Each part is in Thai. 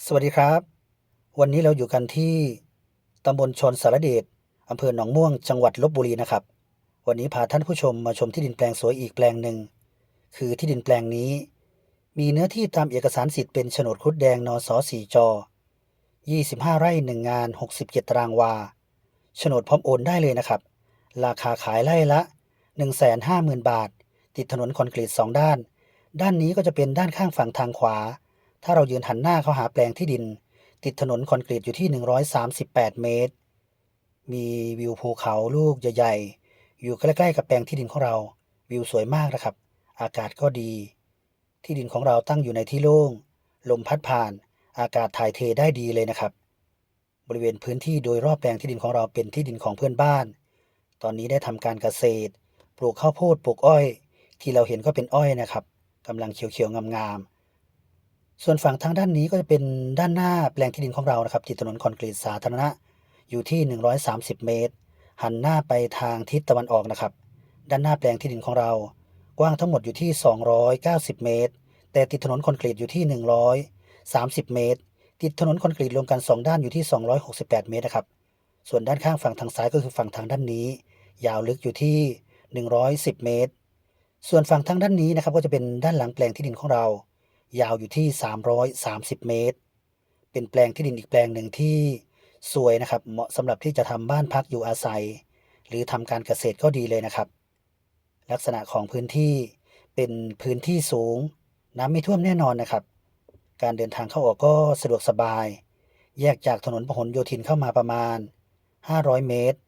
สวัสดีครับ วันนี้เราอยู่กันที่ตำบลชนสารเดชอำเภอหนองม่วงจังหวัดลบบุรีนะครับ วันนี้พาท่านผู้ชมมาชมที่ดินแปลงสวยอีกแปลงหนึ่ง คือที่ดินแปลงนี้ มีเนื้อที่ตามเอกสารสิทธิ์เป็นโฉนดครุฑแดงนสสี่จอ 25 ไร่1งงาน 67 ตารางวาโฉนดพร้อมโอนได้เลยนะครับ ราคาขายไร่ละ 150,000 บาท ติดถนนคอนกรีตสองด้าน ด้านนี้ก็จะเป็นด้านข้างฝั่งทางขวา ถ้าเรายืนหันหน้าเข้าหาแปลงที่ดิน ติดถนนคอนกรีตอยู่ที่ 138 เมตร มีวิวภูเขาลูกใหญ่ๆ อยู่ใกล้ๆกับแปลงที่ดินของเรา วิวสวยมากนะครับ อากาศก็ดี ที่ดินของเราตั้งอยู่ในที่โล่ง ลมพัดผ่าน อากาศถ่ายเทได้ดีเลยนะครับ บริเวณพื้นที่โดยรอบแปลงที่ดินของเราเป็นที่ดินของเพื่อนบ้าน ตอนนี้ได้ทำการเกษตร ปลูกข้าวโพด ปลูกอ้อย ที่เราเห็นก็เป็นอ้อยนะครับกำลังเขียวๆงามๆ ส่วนฝั่งทางด้านนี้ก็จะเป็นด้านหน้าแปลงที่ดินของเรานะครับติดถนนคอนกรีตสาธารณะอยู่ที่ 130 เมตร หันหน้าไปทางทิศตะวันออกนะครับ ด้านหน้าแปลงที่ดินของเรา กว้างทั้งหมดอยู่ที่ 290 เมตร แต่ติดถนนคอนกรีตอยู่ที่ 130 เมตร ติดถนนคอนกรีตรวมกัน 2 ด้านอยู่ที่ 268 เมตรนะครับ ส่วนด้านข้างฝั่งทางซ้ายก็คือฝั่งทางด้านนี้ ยาวลึกอยู่ที่ 110 เมตร ส่วนฝั่งทางด้านนี้นะครับก็จะเป็นด้านหลังแปลงที่ดินของเรา ยาวอยู่ที่ 330 เมตร เป็นแปลงที่ดินอีกแปลงหนึ่งที่สวยนะครับ เหมาะสำหรับที่จะทำบ้านพักอยู่อาศัย หรือทำการเกษตรก็ดีเลยนะครับ ลักษณะของพื้นที่เป็นพื้นที่สูง น้ำไม่ท่วมแน่นอนนะครับ การเดินทางเข้าออกก็สะดวกสบาย แยกจากถนนพหลโยธินเข้ามาประมาณ 500 เมตร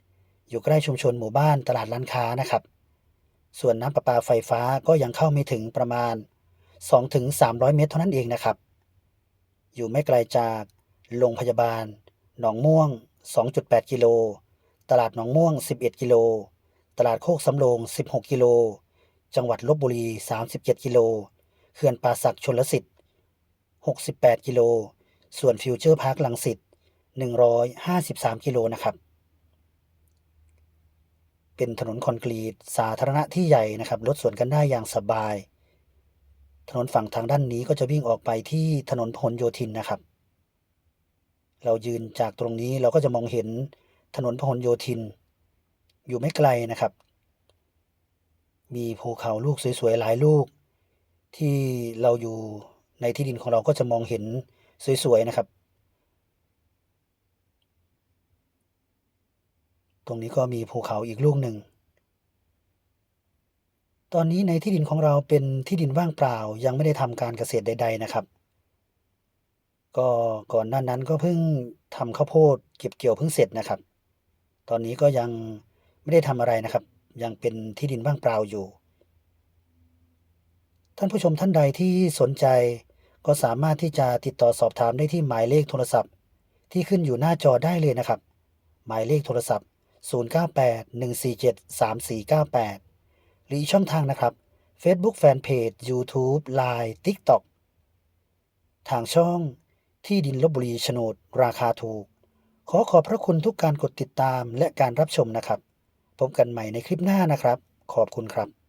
อยู่ใกล้ชุมชนหมู่บ้านตลาดร้านค้านะครับ ส่วนน้ำประปาไฟฟ้าก็ยังเข้าไม่ถึงประมาณ 2-300 เมตรเท่านั้นเองนะครับ อยู่ไม่ไกลจากโรงพยาบาล หนองม่วง 2.8 กิโล ตลาดหนองม่วง 11 กิโล ตลาดโคกสำโรง 16 กิโล จังหวัดลบบุรี 37 กิโล เขื่อนป่าสักชนลสิทธิ์ 68 กิโล ส่วนฟิวเจอร์พาร์คลังสิต153 กิโลนะครับ เป็นถนนคอนกรีตสาธารณะที่ใหญ่นะครับ รถสวนกันได้อย่างสบาย ถนนฝั่งทางด้านนี้ก็จะวิ่งออกไปที่ถนนพหลโยธินนะครับ เรายืนจากตรงนี้เราก็จะมองเห็นถนนพหลโยธิน อยู่ไม่ไกลนะครับ มีภูเขาลูกสวยๆหลายลูก ที่เราอยู่ในที่ดินของเราก็จะมองเห็นสวยๆนะครับ ตรงนี้ก็มีภูเขาอีกลูกหนึ่ง ตอนนี้ในที่ดินของเราเป็นที่ดินว่างเปล่า ยังไม่ได้ทำการเกษตรใด ๆ นะครับ ก็ก่อนหน้านั้นก็เพิ่งทำข้าวโพดเก็บเกี่ยวเพิ่งเสร็จนะครับ ตอนนี้ก็ยังไม่ได้ทำอะไรนะครับ ยังเป็นที่ดินว่างเปล่าอยู่ ท่านผู้ชมท่านใดที่สนใจก็สามารถที่จะติดต่อสอบถามได้ที่หมายเลขโทรศัพท์ ที่ขึ้นอยู่หน้าจอได้เลยนะครับ หมายเลขโทรศัพท์ 0981473498 หรืออีช่องทางนะครับ Facebook Fanpage YouTube Line TikTok ทางช่องที่ดินลบบุรีโฉนดราคาถูก ขอขอบพระคุณทุกการกดติดตามและการรับชมนะครับ พบกันใหม่ในคลิปหน้านะครับ ขอบคุณครับ